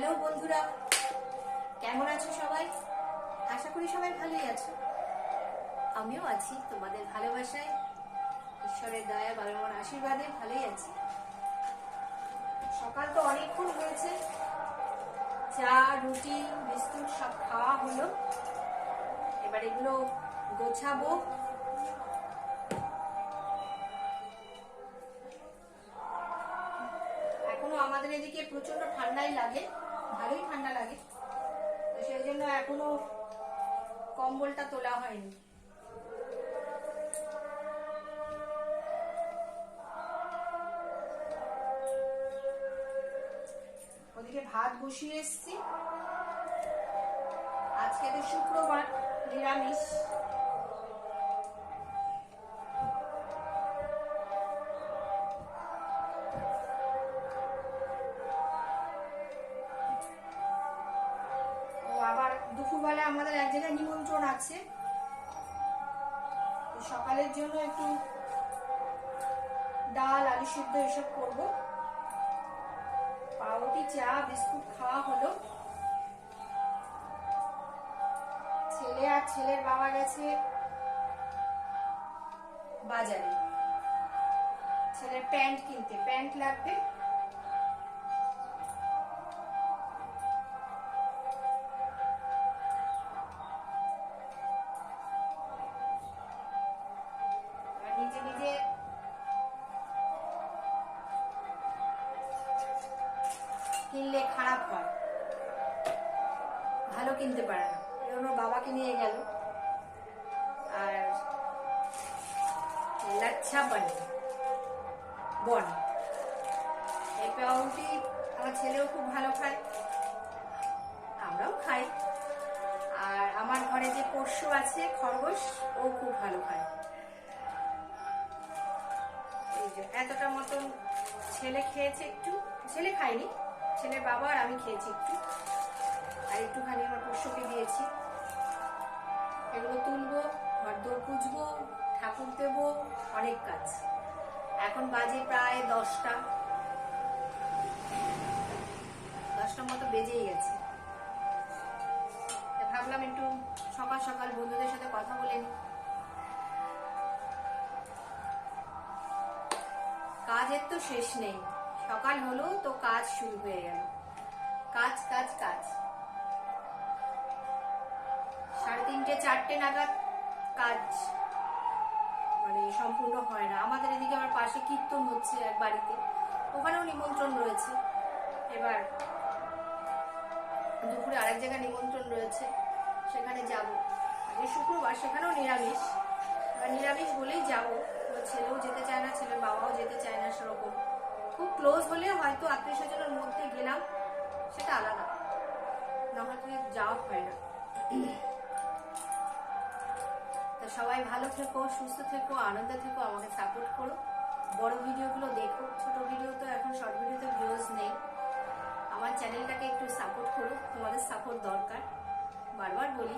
Hello বন্ধুরা, কেমন আছো সবাই? আশা করি সবাই ভালোই আছো। আমিও আছি তোমাদের ভালোবাসায়। ঈশ্বরের দয়া বাবা মার আশীর্বাদে ভালোই আছি। সকাল তো অনেকক্ষণ হয়েছে। চা, রুটি, বিস্কুট সব খাওয়া হলো। এবার এগুলো গোছাবো। এদিকে প্রচণ্ড ঠান্ডাই লাগে, ভালোই ঠান্ডা লাগে। তো সেই জন্য এখনও কম্বলটা তোলা হয়নি। ওদিকে ভাত বসিয়ে এসছি। আজকে তো শুক্রবার, নিরামিষ। দুপুরবেলা আমাদের এক জায়গায় নিমন্ত্রণ আছে। সকালের জন্য একটু ডাল, আলু সিদ্ধ এসব করব। পাউরুটি, চা, বিস্কুট খাওয়া হলো। ছেলে আর ছেলের বাবা গেছে বাজারে। ছেলের প্যান্ট কিনতে। প্যান্ট লাগবে। কিনলে খারাপ হয়। ভালো কিনতে পারে না। ওর বাবাকে নিয়ে গেল। আর লাচ্ছা বানি বন। এই পাউরুটি আমার ছেলেও খুব ভালো খায়। আমরাও খাই। আর আমার ঘরে যে পোষ্য আছে, খরগোশ, ও খুব ভালো খায়। এই যে, এতটা মতন ছেলে খেয়েছে একটু। ছেলে খায়নি। ছেলের বাবা আর আমি খেয়েছি একটু। আর একটুখানি আমার পোষ্যকে দিয়েছি। এগুলো তুলবো ঘর দৌড় পুজবো, ঠাকুর দেবো, অনেক কাজ। এখন বাজে প্রায় দশটা। দশটার মতো বেজেই গেছে। ভাবলাম একটু সকাল সকাল বন্ধুদের সাথে কথা বলে কাজের তো শেষ নেই। সকাল হলো, তো কাজ শুরু হয়ে গেল। কাজ কাজ কাজ। সাড়ে তিনটে, চারটে নাগাদ কাজ মানে সম্পূর্ণ হয় না। আমাদের এদিকে আমার পাশে কীর্তন হচ্ছে এক বাড়িতে। ওখানেও নিমন্ত্রণ রয়েছে। এবার দুপুরে আরেক জায়গায় নিমন্ত্রণ রয়েছে। সেখানে যাব। আজকে শুক্রবার, সেখানেও নিরামিষ। নিরামিষ বলেই যাব। ছেলেও যেতে চায় না, ছেলের বাবাও যেতে চায় না সেরকম। খুব ক্লোজ হলে হয়তো আত্মীয় স্বজনের মধ্যে গেলাম, সেটা আলাদা। না হলে যাওয়া হয় না। তো সবাই ভালো থেকো, সুস্থ থেকো, আনন্দে থেকো, আমাকে সাপোর্ট করো। বড় ভিডিওগুলো দেখো, ছোট ভিডিও তো এখন শর্ট ভিডিওতে ভিউজ নেই। আমার চ্যানেলটাকে একটু সাপোর্ট করো, তোমাদের সাপোর্ট দরকার। বারবার বলি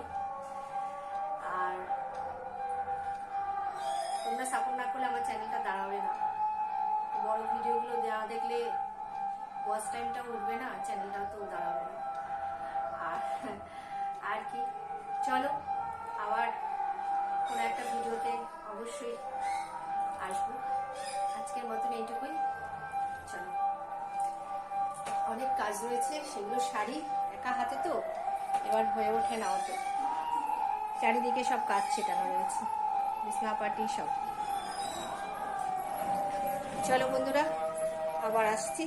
ভিডিওগুলো দেওয়া দেখলে ওয়াচ টাইমটা উঠবে না চ্যানেলটাও তো দাঁড়াবে না আর আর কি চলো আবার কোনো একটা ভিডিওতে অবশ্যই আসব আজকের মতন এইটুকুই চলো অনেক কাজ রয়েছে সেগুলো শাড়ি একা হাতে তো এবার হয়ে ওঠে না অত চারিদিকে সব কাজ ছেটানো রয়েছে বিছনা পাটি সব চলো বন্ধুরা আবার আসছি।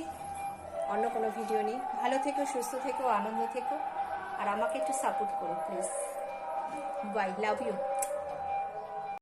অন্য কোনো ভিডিও নিয়ে ভালো থেকো, সুস্থ থেকো, আনন্দ থেকো। আর আমাকে একটু সাপোর্ট করো প্লিজ বাই লাভ ইউ